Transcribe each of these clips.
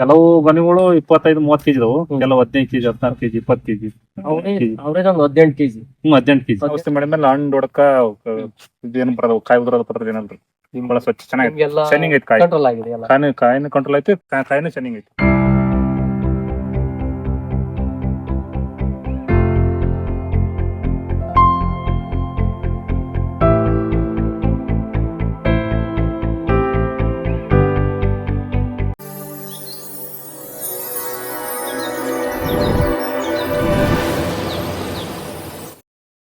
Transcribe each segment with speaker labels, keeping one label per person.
Speaker 1: ಕೆಲವು ಗೊನೆಗಳು ಇಪ್ಪತ್ತೈದು ಮೂವತ್ ಕೆಜಿ ಇದಾವು. ಕೆಲವು ಹದಿನೈದು ಕೆಜಿ ಹದಿನಾರು ಕೆಜಿ ಇಪ್ಪತ್ತು ಕೆಜಿ
Speaker 2: ಅವ್ರೇಜ್ ಒಂದು ಹದಿನೆಂಟು ಕೆಜಿ.
Speaker 1: ಹ್ಮ್ ಹದಿನೆಂಟು ಕೆಜಿ. ಔಷಧಿ ಮಾಡಿದ್ಮೇಲೆ ಹಣ್ಣು ಹೊಡಕ ಇದೇನು ಬರೋದು ಕಾಯಿ ಉದ್ರದ ಪತ್ರ ಏನಲ್ರಿ ಬಹಳ ಸ್ವಚ್ಛ ಚೆನ್ನಾಗಿ ಶೈನಿಂಗ್ ಐತಿ ಕಾಯಿ.
Speaker 2: ಕಂಟ್ರೋಲ್ ಆಗಿದೆ
Speaker 1: ಕಾಯಿನ ಕಂಟ್ರೋಲ್ ಐತಿ ಕಾಯಿನೂ ಶೈನಿಂಗ್ ಐತಿ.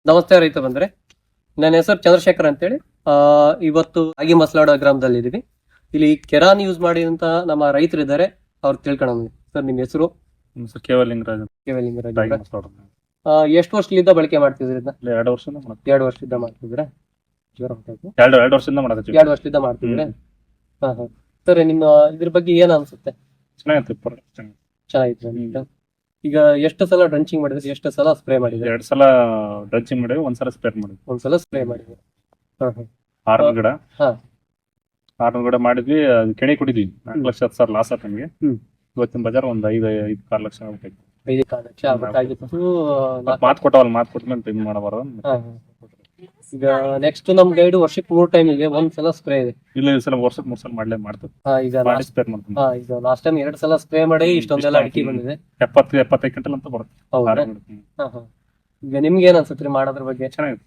Speaker 2: ನಮಸ್ತೆ ರೈತ ಬಂದ್ರೆ. ನನ್ನ ಹೆಸರು ಚಂದ್ರಶೇಖರ್ ಅಂತೇಳಿ. ಆ ಇವತ್ತು ಆಗಿ ಮಸಲಾಡ ಗ್ರಾಮದಲ್ಲಿ ಇದೀವಿ ಇಲ್ಲಿ ಕೆರಾನ್ ಯೂಸ್ ಮಾಡಿದಂತ ನಮ್ಮ ರೈತರು ಇದ್ದಾರೆ ಅವ್ರು ತಿಳ್ಕೊಳ್ಳೋಣ ಸರ್ ನಿಮ್ಮ ಹೆಸರು?
Speaker 1: ಕೇವಲಿಂಗರಾಜ್
Speaker 2: ಕೇವಲಿಂಗರಾಜ್ ಎಷ್ಟು ವರ್ಷದಿಂದ ಬಳಕೆ ಮಾಡ್ತಿದ್ರಿ
Speaker 1: ಎರಡು ವರ್ಷದಿಂದ
Speaker 2: ಎರಡು ವರ್ಷದಿಂದ ಮಾಡ್ತಿದ್ರೆ.
Speaker 1: ಎರಡು ಎರಡು ವರ್ಷದಿಂದ ಮಾಡ್ತೀವಿ
Speaker 2: ಎರಡು ವರ್ಷದಿಂದ ಮಾಡ್ತಿದ್ರೆ ಹಾ ಹಾ. ಸರ್ ನಿಮ್ಮ ಇದ್ರ ಬಗ್ಗೆ ಏನ್ ಅನ್ಸುತ್ತೆ?
Speaker 1: ಚೆನ್ನಾಗಿತ್ತು.
Speaker 2: ಚೆನ್ನಾಗಿತ್ತು ಅಂತ. ಈಗ ಎಷ್ಟು ಸಲ ಡ್ರಂಚಿಂಗ್ ಮಾಡಿದ್ರೆ? ಎಷ್ಟು ಸಲ ಸ್ಪ್ರೇ ಮಾಡಿದ್ರೆ?
Speaker 1: ಎರಡ್ ಸಲ ಡ್ರಂಚಿಂಗ್ ಮಾಡಿದ್ರೆ ಒಂದ್ಸಲ ಸ್ಪ್ರೇ ಮಾಡಿದ್ವಿ.
Speaker 2: ಒಂದ್ಸಲ ಸ್ಪ್ರೇ ಮಾಡಿದ್ರಿ. ಹಾ ಹಾ.
Speaker 1: ಆರ್ನೂರು ಗಿಡ.
Speaker 2: ಹಾ.
Speaker 1: ಆರ್ನೂರು ಗಿಡ ಮಾಡಿದ್ವಿ ಅದು ಕೆಣಿ ಕುಡಿದ್ವಿ. ನಾಲ್ಕು ಲಕ್ಷ ಹತ್ತು ಸಾವಿರ ಲಾಸ್ ಆಯ್ತು ನಮಗೆ.
Speaker 2: ಹ್ಮ್.
Speaker 1: ಇವತ್ತಿನ ಬಜಾರ್ ಒಂದ್ ಐದು ಐದು ಆರು ಲಕ್ಷ ಆಗ್ಬೇಕಾಯ್ತು
Speaker 2: ಐದು ಆರು ಲಕ್ಷ ಆಗ್ಬೇಕಾಗಿತ್ತು
Speaker 1: ಮಾತು ಕೊಟ್ಟವಲ್ಲ ಮಾತ್ ಕೊಟ್ಮೇಲೆ ಇದು ಮಾಡಬಾರ್ದು
Speaker 2: ಹಾ, ಹಾ. ಈಗ ನೆಕ್ಸ್ಟ್ ನಮ್ ಗೈಡ್ ವರ್ಷಕ್ಕೆ ಮೂರ್ ಟೈಮ್ ಇದೆ ಒಂದ್ ಸಲ ಸ್ಪ್ರೇ ಇದೆ.
Speaker 1: ಇಲ್ಲ ಈ ಸಲ ವರ್ಷಕ್ಕೆ ಮೂರ್ ಸಲ ಮಾಡ್ಲೇ ಮಾಡ್ತೀವಿ
Speaker 2: ಹಾ, ಈಗ
Speaker 1: ಮಾಡಿ
Speaker 2: last-
Speaker 1: ಸ್ಪೇರ್ ಮಾಡ್ತೀವಿ
Speaker 2: ಹಾ, ಈಗ ಲಾಸ್ಟ್ ಟೈಮ್ ಎರಡ್ ಸಲ ಸ್ಪ್ರೇ ಮಾಡಿ ಇಷ್ಟೊಂದೆಲ್ಲ ಅಡಿಕೆ ಬಂದಿದೆ.
Speaker 1: ಎಪ್ಪತ್ತು ಎಪ್ಪತ್ತೈದು ಕ್ವಿಂಟಲ್ ಅಂತ ಬರುತ್ತೆ.
Speaker 2: ಹೌದಾ?
Speaker 1: ಹ್ಮ್.
Speaker 2: ಹಾ, ಹಾ. ಈಗ ನಿಮ್ಗೆ ಏನ್ ಅನ್ಸುತ್ತೆ ಮಾಡೋದ್ರ ಬಗ್ಗೆ?
Speaker 1: ಚೆನ್ನಾಗಿದೆ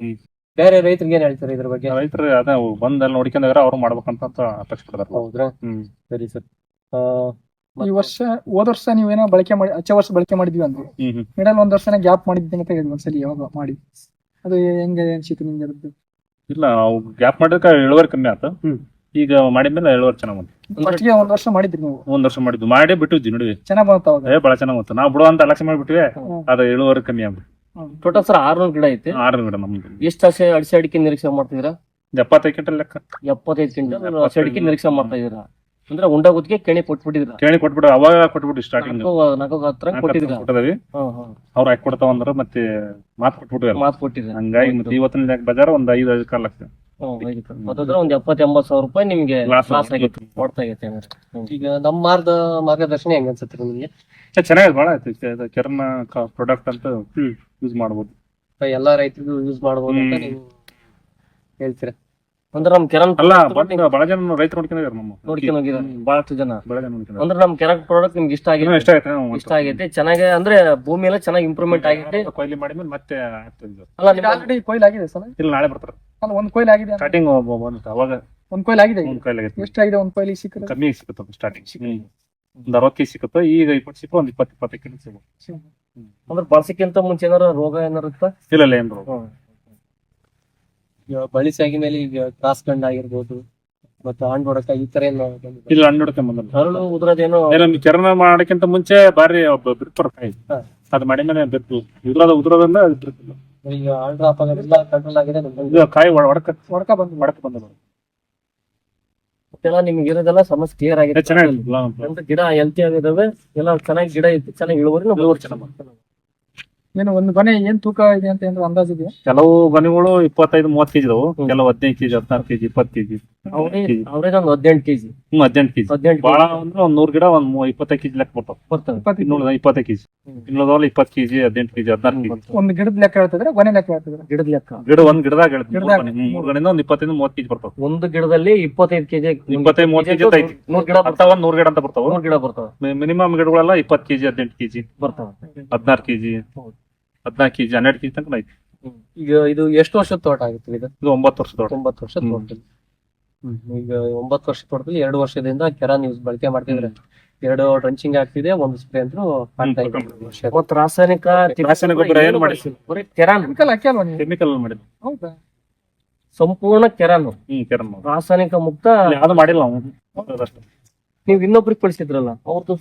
Speaker 1: ಹ್ಮ್.
Speaker 2: ಬೇರೆ ರೈತರಿಗೆ ಏನ್ ಹೇಳ್ತಾರೆ ಇದ್ರ ಬಗ್ಗೆ?
Speaker 1: ರೈತರು ಅದೇ ಅಲ್ಲಿ ನೋಡ್ಕೊಂಡಾಗ ಅವ್ರು ಮಾಡ್ಬೇಕಂತ ಅಂತ ಅಪೇಕ್ಷೆ ಪಡ್ತಾರೆ
Speaker 2: ಹೌದ್ರಾ?
Speaker 1: ಹ್ಮ್.
Speaker 2: ಸರಿ ಸರ್.
Speaker 3: ಈ ವರ್ಷ ಹೋದ ವರ್ಷ ನೀವೇನೋ ಬಳಕೆ ಮಾಡಿ ಹಚ್ಚ ವರ್ಷ ಬಳಕೆ ಮಾಡಿದ್ವಿ ಅಂದ್ರೆ
Speaker 1: ಹ್ಮ್ ಹ್ಮ್.
Speaker 3: ಮಿಡಲ್ ಒಂದ್ ವರ್ಷನ ಗ್ಯಾಪ್ ಮಾಡಿದ್ದೀನಿ ಅಂತ ಹೇಳಿದ್ವಿ ಒಂದ್ಸಲಿ ಯಾವಾಗ ಮಾಡಿ. ಅದು ಹೆಂಗೆ ಅನ್ಸಿತ್ತು ನಿಮ್ಗೆ ಅದ್ರದ್ದು?
Speaker 1: ಇಲ್ಲ ನಾವು ಗ್ಯಾಪ್ ಮಾಡಿದ್ರೆ ಇಳುವರಿ ಕಮ್ಮಿ ಆಯ್ತು
Speaker 2: ಹ್ಮ್.
Speaker 1: ಈಗ ಮಾಡಿದ್ಮೇಲೆ ಇಳುವರಿ ಚೆನ್ನಾಗ್ ಬಂತು.
Speaker 3: ಫಸ್ಟ್ಗೆ ಒಂದ್ ವರ್ಷ ಮಾಡಿದ್ರಿ ನೀವು?
Speaker 1: ಒಂದ್ ವರ್ಷ ಮಾಡಿದ್ವಿ ಮಾಡಿ ಬಿಟ್ಟಿದ್ವಿ ನೋಡಿ
Speaker 3: ಚೆನ್ನಾಗ್ ಬಂತ ಅವಾಗ?
Speaker 1: ಏ ಬಹಳ ಚೆನ್ನಾಗ್ ಬಂತು. ನಾವು ಬಿಡುವಂತ ಅಲಕ್ಷ ಮಾಡಿಬಿಟ್ವಿ
Speaker 3: ಹ್ಮ್.
Speaker 1: ಅದ ಇಳುವರಿ ಕಮ್ಮಿ ಆಗ್ಬಿಟ್ಟು
Speaker 2: ಟೋಟಲ್ ಸರ್ ಆರ್ನೂರು ಗಿಡ ಐತೆ.
Speaker 1: ಆರು ಗಿಡ ನಮ್ದು.
Speaker 2: ಎಷ್ಟು ಹಸೆ ಅಡಿಸಿ ಅಡಿಕೆ ನಿರೀಕ್ಷೆ ಮಾಡ್ತಿದ್ದೀರಾ?
Speaker 1: ಎಪ್ಪತ್ತೈದು ಕ್ವಿಂಟಲ್ ಲೆಕ್ಕ.
Speaker 2: ಎಪ್ಪತ್ತೈದು ಕ್ವಿಂಟಲ್
Speaker 1: ಎಪ್ಪತ್ತೈದು.
Speaker 2: ಹಸಿ ಅಡಿಕೆ ನಿರೀಕ್ಷೆ ಮಾಡ್ತಾ ಇದೀರಾ ಅಂದ್ರೆ ಉಂಡ ಗುತ್ತಿಗೆ ಕೆಣಿ ಕೊಟ್ಬಿಟ್ಟಿದ್ರ.
Speaker 1: ಕೇಳಿ ಕೊಟ್ಬಿಟ್ಟು ಅವಾಗ ಕೊಟ್ಬಿಟ್ಟು ಸ್ಟಾರ್ಟಿಂಗ್
Speaker 2: ನಾಲ್ಕು ಹತ್ರ ಕೊಟ್ಟಿದ್ರು.
Speaker 1: ಕೊಟ್ಟದವಿ ಅವ್ರು ಹಾಕಿ ಕೊಡ್ತಾವ ಅಂದ್ರ ಮತ್ತೆ ಮಾತ್ ಕೊಟ್ಬಿಟ್ಟು
Speaker 2: ಮಾತ್ ಕೊಟ್ಟಿದ್ರು.
Speaker 1: ಹಂಗಾಗಿ ಮತ್ತೆ ಇವತ್ತಿನ ಬಜಾರ್ ಒಂದ್ ಐದು ಐದು ಕಾಲ ಲಕ್ಷ
Speaker 2: ಅದಾದ್ರೆ ಒಂದ್ ಎಪ್ಪತ್ ಎಂಬತ್ ಸಾವಿರ ರೂಪಾಯಿ ನಿಮ್ಗೆ
Speaker 1: Loss
Speaker 2: ಲಾಸ್ ಆಗೈತೆ ಕೊಡ್ತಾ ಆಗೈತೆ ಈಗ ನಮ್ಮ ಮಾರ್ಗ ಮಾರ್ಗದರ್ಶನ ಹೆಂಗ ಅನ್ಸುತ್ತೆ ನಿಮ್ಗೆ?
Speaker 1: ಚೆನ್ನಾಗಿದೆ ಬಹಳ ಆಯ್ತು. ಕೆರನ ಪ್ರಾಡಕ್ಟ್ ಅಂತ ಯೂಸ್ ಮಾಡ್ಬೋದು.
Speaker 2: ಎಲ್ಲಾ ರೈತರಿಗೂ ಯೂಸ್ ಮಾಡಬಹುದು ಅಂತ
Speaker 1: ಹ್ಮ್.
Speaker 2: ನೀವು ಹೇಳ್ತೀರಾ? ಅಂದ್ರೆ ನಮ್ ಕೆರನ್
Speaker 1: ಅಲ್ಲ ಬಂದ್ ಬಹಳ ಜನ ರೈತರು ನೋಡ್ಕೊಂಡಿದ್ದಾರೆ ನಮ್ಮ
Speaker 2: ನೋಡ್ಕೊಂಡು ಹೋಗಿದ್ದಾರೆ ಬಹಳಷ್ಟು ಜನ.
Speaker 1: ಬಹಳ ಜನ
Speaker 2: ಅಂದ್ರೆ ನಮ್ ಕೆರನ್ ಪ್ರಾಡಕ್ಟ್ ನಿಮ್ಗೆ ಇಷ್ಟ ಆಗಿದೆ
Speaker 1: ಇಷ್ಟ ಆಯ್ತು
Speaker 2: ಇಷ್ಟ ಆಗೈತೆ. ಚೆನ್ನಾಗಿ ಅಂದ್ರೆ ಭೂಮಿ ಎಲ್ಲ ಚೆನ್ನಾಗಿ ಇಂಪ್ರೂವ್ಮೆಂಟ್ ಆಗೈತೆ
Speaker 1: ಕೊಯ್ಲಿ ಮಾಡಿದ್ಮೇಲೆ ಮತ್ತೆ.
Speaker 2: ಅಲ್ಲ ನಿಮ್ಗೆ
Speaker 3: ಆಲ್ರೆಡಿ ಕೊಯ್ಲು ಆಗಿದೆ ಸರ್?
Speaker 1: ಇಲ್ಲ ನಾಳೆ ಬರ್ತಾರೆ.
Speaker 3: ಅಲ್ಲ ಒಂದ್ ಕೊಯ್ಲು ಆಗಿದೆ.
Speaker 1: ಸ್ಟಾರ್ಟಿಂಗ್ ಬಂತು ಅವಾಗ
Speaker 3: ಒಂದ್ ಕೊಯ್ಲು ಆಗಿದೆ ಒಂದು
Speaker 1: ಒಂದ್ ಆಗಿದೆ. ಆಗೈತೆ
Speaker 3: ಎಷ್ಟಾಗಿದೆ ಒಂದ್ ಕೊಯ್ಲಿ ಸಿಕ್ಕರೆ
Speaker 1: ಕಮ್ಮಿ ಸಿಕ್ಕತ್ತ ಸ್ಟಾರ್ಟಿಂಗ್ ಒಂದ್ ಅರವತ್ತು ಕೆಜಿ ಸಿಕ್ಕತ್ತ ಈಗ ಇಪ್ಪತ್ತು ಸಿಕ್ಕ ಒಂದ್ ಇಪ್ಪತ್ತು ಇಪ್ಪತ್ತೈದು ಕೆಜಿ ಸಿಗ್ಬೋದು
Speaker 2: ಅಂದ್ರೆ ಬಳಸಕ್ಕಿಂತ ಮುಂಚೆ ಏನಾರ ರೋಗ ಏನಾರ ಇರುತ್ತಾ
Speaker 1: ಇಲ್ಲ ಇಲ್ಲ ಏನ್ರು
Speaker 2: ಈಗ ಸಾಗಿ ಮೇಲೆ ಈಗ ಕ್ರಾಸ್ ಗಂಡ ಆಗಿರ್ಬೋದು ಮತ್ತೆ ಹಣ್ಣು ಹೊಡಕ ಈ ತರ ಏನು ಬಂದಿಲ್ಲ?
Speaker 1: ಇಲ್ಲ ಹಣ್ಣು ಹಿಡ್ಕೊಂಡ್ ಬಂದಲ್ಲ
Speaker 2: ಅರಳು ಉದ್ರದೇನೋ
Speaker 1: ನಮ್ಗೆ ಚರಣ ಮಾಡಕ್ಕಿಂತ ಮುಂಚೆ ಬಾರಿ ಬಿರ್ತಾರ ಕಾಯಿ
Speaker 2: ಹಾ.
Speaker 1: ಅದ್ ಮಾಡಿದ್ಮೇಲೆ ಬಿತ್ತು ಉದ್ರದ ಉದ್ರದಿಂದ ಅದು ಬಿರ್ತಿಲ್ಲ.
Speaker 2: ಈಗ ಹಣ್ಣು ಡ್ರಾಪ್ ಆಗೋದಿಲ್ಲ ಕಂಟ್ರೋಲ್ ಆಗಿದೆ.
Speaker 1: ಇದು ಕಾಯಿ ಒಡ- ಒಡಕ
Speaker 3: ಹೊಡ್ಕ ಬಂದು
Speaker 1: ಒಡಕ ಬಂದ
Speaker 2: ಮತ್ತೆಲ್ಲ ನಿಮ್ಗೆ ಇರೋದೆಲ್ಲ ಸಮಸ್ಯೆ ಕ್ಲಿಯರ್ ಆಗಿದೆ
Speaker 1: ಚೆನ್ನಾಗಿಲ್ಲ
Speaker 2: ಗಿಡ ಹೆಲ್ತಿ ಆಗಿದಾವೆ ಎಲ್ಲ ಚೆನ್ನಾಗಿ ಗಿಡ ಇತ್ತು ಚೆನ್ನಾಗಿ ಇಳುವರಿ ಇಳುವರಿ ಚೆನ್ನಾಗಿ.
Speaker 3: ಏನು ಒಂದು ಗೊನೆ ಏನ್ ತೂಕ ಇದೆ ಅಂತ ಏನಾದ್ರು ಅಂದಾಜ್ ಇದೆಯಾ?
Speaker 1: ಕೆಲವು ಗೊನೆಗಳು ಇಪ್ಪತ್ತೈದು ಮೂವತ್ತು ಕೆಜಿ ಇದಾವು ಕೆಲವು ಹದಿನೈದು ಕೆಜಿ ಹದಿನಾರು ಕೆಜಿ ಇಪ್ಪತ್ತು ಕೆಜಿ
Speaker 2: ಅವ್ರೇಜ್ ಅವ್ರೇಜ್ ಒಂದು ಹದಿನೆಂಟು ಕೆಜಿ.
Speaker 1: ಹ್ಮ್ ಹದಿನೆಂಟು ಕೆಜಿ.
Speaker 2: ಹದಿನೆಂಟು
Speaker 1: ಬಾಳ ಅಂದ್ರೆ ಒಂದ್ ನೂರ್ ಗಿಡ ಒಂದ್ ಮೂ- ಇಪ್ಪತ್ತೈದು ಕೆಜಿ ಲೆಕ್ಕ ಬರ್ತಾವ
Speaker 2: ಬರ್ತವೆ
Speaker 3: ಇಪ್ಪತ್ತು
Speaker 1: ಇನ್ನೂರ ಇಪ್ಪತ್ತೈದು ಕೆಜಿ. ಇನ್ನೂರ ಇಪ್ಪತ್ತು ಕೆಜಿ ಹದಿನೆಂಟು ಕೆಜಿ ಹದಿನಾರು ಕೆಜಿ.
Speaker 3: ಒಂದು ಗಿಡದ ಲೆಕ್ಕ ಹೇಳ್ತಿದ್ರೆ ಗೊನೆ ಲೆಕ್ಕ ಹೇಳ್ತಿದ್ರೆ?
Speaker 2: ಗಿಡದ ಲೆಕ್ಕ.
Speaker 1: ಗಿಡ ಒಂದ್ ಗಿಡದಾಗ ಹೇಳ್ತೀನಿ.
Speaker 3: ಗಿಡದಾಗ.
Speaker 1: ಮೂರ್ ಗಣಿಂದ ಒಂದ್ ಇಪ್ಪತ್ತೈದು ಮೂವತ್ತು ಕೆಜಿ ಬರ್ತಾವ.
Speaker 2: ಒಂದು ಗಿಡದಲ್ಲಿ ಇಪ್ಪತ್ತೈದು ಕೆಜಿ
Speaker 1: ಇಪ್ಪತ್ತೈದು ಮೂವತ್ತು ಕೆಜಿ ಐತಿ.
Speaker 2: ನೂರ್ ಗಿಡ ಬರ್ತಾವ
Speaker 1: ನೂರ್ ಗಿಡ ಅಂತ ಬರ್ತಾವ.
Speaker 2: ನೂರ್ ಗಿಡ ಬರ್ತಾವ.
Speaker 1: ಮಿನಿಮಮ್ ಗಿಡಗಳೆಲ್ಲ ಇಪ್ಪತ್ತು ಕೆಜಿ ಹದಿನೆಂಟು ಕೆಜಿ.
Speaker 2: ಬರ್ತಾವ.
Speaker 1: ಹದಿನಾರು ಕೆಜಿ. ಹದಿನಾಲ್ಕು ಕೆಜಿ ಹನ್ನೆರಡು ಕೆಜಿ ತನಕ ಐತಿ
Speaker 2: ಈಗ ಇದು ಎಷ್ಟು ವರ್ಷದ ತೋಟ ಆಗುತ್ತೆ ಇದು?
Speaker 1: ಇದು ಒಂಬತ್ತು ವರ್ಷ ತೋಟ.
Speaker 2: ಒಂಬತ್ತು ವರ್ಷ
Speaker 1: ಹ್ಮ್.
Speaker 2: ತೋಟದಲ್ಲಿ. ಈಗ ಒಂಬತ್ತು ವರ್ಷ ತೋಟದಲ್ಲಿ ಎರಡು ವರ್ಷದಿಂದ ಕೆರಾನ್ ಯೂಸ್ ಬಳಕೆ ಮಾಡ್ತಿದ್ರೆ ಎರಡು ಡ್ರಂಚಿಂಗ್ ಆಗ್ತಿದೆ ಒಂದು ಸ್ಪ್ರೇ ಅಂತೂ ಮಾಡ್ತಾ ಇದೆ
Speaker 1: ಹ್ಮ್.
Speaker 2: ಇವತ್ತು ರಾಸಾಯನಿಕ
Speaker 1: ರಾಸಾಯನಿಕ ಗೊಬ್ಬರ ಏನು ಮಾಡಿ
Speaker 2: ಬರೀ ಕೆರಾನ್.
Speaker 3: ಕೆಮಿಕಲ್ ಹಾಕಿ ಅಲ್ವಾ ನೀವು?
Speaker 1: ಕೆಮಿಕಲ್ ಮಾಡಿದ್ವಿ
Speaker 3: ಹೌದಾ?
Speaker 2: ಸಂಪೂರ್ಣ ಕೆರಾನು.
Speaker 1: ಹ್ಮ್ ಕೆರನ್
Speaker 2: ರಾಸಾಯನಿಕ ಮುಕ್ತ
Speaker 1: ಯಾವ್ದು ಮಾಡಿಲ್ಲ ನಾವು ಅದಷ್ಟೇ.
Speaker 2: ನೀವು ಇನ್ನೊಬ್ರಿಗೆ ಕಳಿಸಿದ್ರಲ್ಲ ಅವ್ರದ್ದು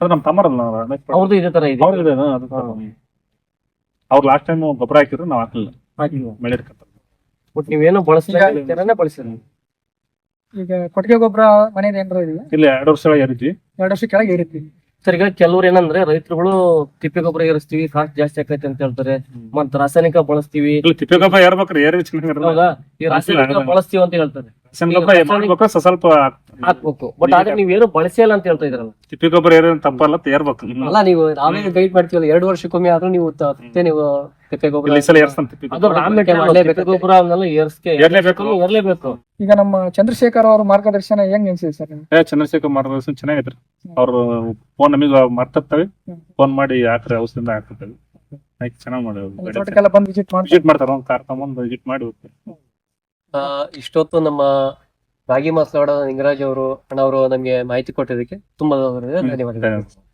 Speaker 1: ಅದು ನಮ್ ತಮ್ಮರಲ್ಲ ನಾವು
Speaker 2: ಅವ್ರದ್ದು ಇದೇ ತರ ಇದೆ.
Speaker 1: ಅವ್ರದ್ದು ಇದೆ, ಅದು ಅವ್ರು ಲಾಸ್ಟ್ ಟೈಮ್ ಗೊಬ್ಬರ ಹಾಕಿದ್ರು ನಾವು ಹಾಕಲಿಲ್ಲ.
Speaker 2: ಹಾಕಿಲ್ಲ.
Speaker 1: ಮಳೆ
Speaker 2: ಬಟ್ ನೀವೇನು ಬಳಸಿಲ್ಲ ಬಳಸಿಲ್ಲ.
Speaker 3: ಈಗ ಕೊಟ್ಟಿಗೆ ಗೊಬ್ಬರ ಮನೇಲಿ ಏನಾರ ಇದೆಯಾ
Speaker 1: ಇಲ್ಲ ಎರಡು ವರ್ಷ ಏರಿದ್ವಿ.
Speaker 3: ಎರಡು ವರ್ಷ ಕೆಳಗೆ ಏರಿದ್ವಿ.
Speaker 2: ಸರ್ ಈಗ ಕೆಲವ್ರು ಏನಂದ್ರೆ ರೈತರುಗಳು ತಿಪ್ಪೆ ಗೊಬ್ಬರ ಏರಿಸ್ತೀವಿ ಕಾಸ್ಟ್ ಜಾಸ್ತಿ ಆಕೈತೆ ಅಂತ ಹೇಳ್ತಾರೆ. ಮತ್ತ ರಾಸಾಯನಿಕ ಬಳಸ್ತೀವಿ.
Speaker 1: ತಿಪ್ಪೆ ಗೊಬ್ಬರ ಏರ್ಬೇಕ್ರಿ ಏರಿ
Speaker 2: ಈ ರಾಸಾಯನಿಕ. ಬಳಸ್ತೀವಿ ಅಂತ ಹೇಳ್ತಾರೆ.
Speaker 1: ಸ್ವಲ್ಪ
Speaker 4: ಹಾಕ್ಬೇಕು. ಬಟ್ ಆದ್ರೆ ನೀವೇನು ಬಳಸಿಲ್ಲ ಅಂತ ಹೇಳ್ತಾ ಇದ್ರಲ್ಲ
Speaker 1: ತಿಪ್ಪಿ ಗೊಬ್ಬರ ಏನೇನು ತಪ್ಪಲ್ಲ ತೇರ್ಬೇಕು.
Speaker 2: ಅಲ್ಲ ನೀವು ಆಮೇಲೆ ಗೈಡ್ ಮಾಡ್ತೀವಲ್ಲ ಎರಡು ವರ್ಷಕ್ಕೊಮ್ಮೆ ಆದ್ರೂ ನೀವು ತ- ಮತ್ತೆ ನೀವು ತಿಪ್ಪೆ ಗೊಬ್ಬರ
Speaker 1: ಈ ಸಲ ಏರ್ಸನ್ ತಿಪ್ಪಿ
Speaker 4: ಅದು
Speaker 1: ಗೊಬ್ಬರ
Speaker 4: ರಾ ಮೆಟೀರಿಯಲ್
Speaker 2: ಮಾಡ್ಲೇಬೇಕು.
Speaker 4: ಗೊಬ್ಬರ ಅವನ್ನೆಲ್ಲ ಏರ್ಸ್ಕೆ
Speaker 1: ಏರ್ಲೇಬೇಕು.
Speaker 4: ಏರ್ಲೇಬೇಕು.
Speaker 3: ಈಗ ನಮ್ಮ ಚಂದ್ರಶೇಖರ್ ಅವ್ರ ಮಾರ್ಗದರ್ಶನ ಹೆಂಗ್ ಅನ್ಸಿದೆ ಸರ್ ನಿಮ್ಗೆ?
Speaker 1: ಏ ಚಂದ್ರಶೇಖರ್ ಮಾರ್ಗದರ್ಶನ ಚೆನ್ನಾಗೈತ್ರಿ. ಅವ್ರು ಫೋನ್ ನಮಗೆ ಮಾಡ್ತಿರ್ತಾವೆ. ಫೋನ್ ಮಾಡಿ ಹಾಕ್ರಿ ಔಷಧಿಯಿಂದ ಹಾಕ್ತಿರ್ತೇವೆ ಆಯ್ತು ಚೆನ್ನಾಗಿ
Speaker 3: ಅಲ್ಲಿ
Speaker 1: ಮಾಡಿ
Speaker 3: ತೋಟಕ್ಕೆಲ್ಲ ಬಂದು ವಿಸಿಟ್ ಮಾಡಿ
Speaker 1: ವಿಸಿಟ್ ಮಾಡ್ತಾರ ಒಂದ್ ಕಾರ್ ತಗೊಂಡ್ ವಿಸಿಟ್ ಮಾಡಿ ಹೋಗ್ತಾರೆ
Speaker 2: ಆ, ಇಷ್ಟೊತ್ತು ನಮ್ಮ ರಾಗಿ ನಿಂಗರಾಜ್ ಅವರು ಅಣ್ಣವರು ನಮ್ಗೆ ಮಾಹಿತಿ ಕೊಟ್ಟಿದ್ದಕ್ಕೆ ತುಂಬಾ ಧನ್ಯವಾದಗಳು.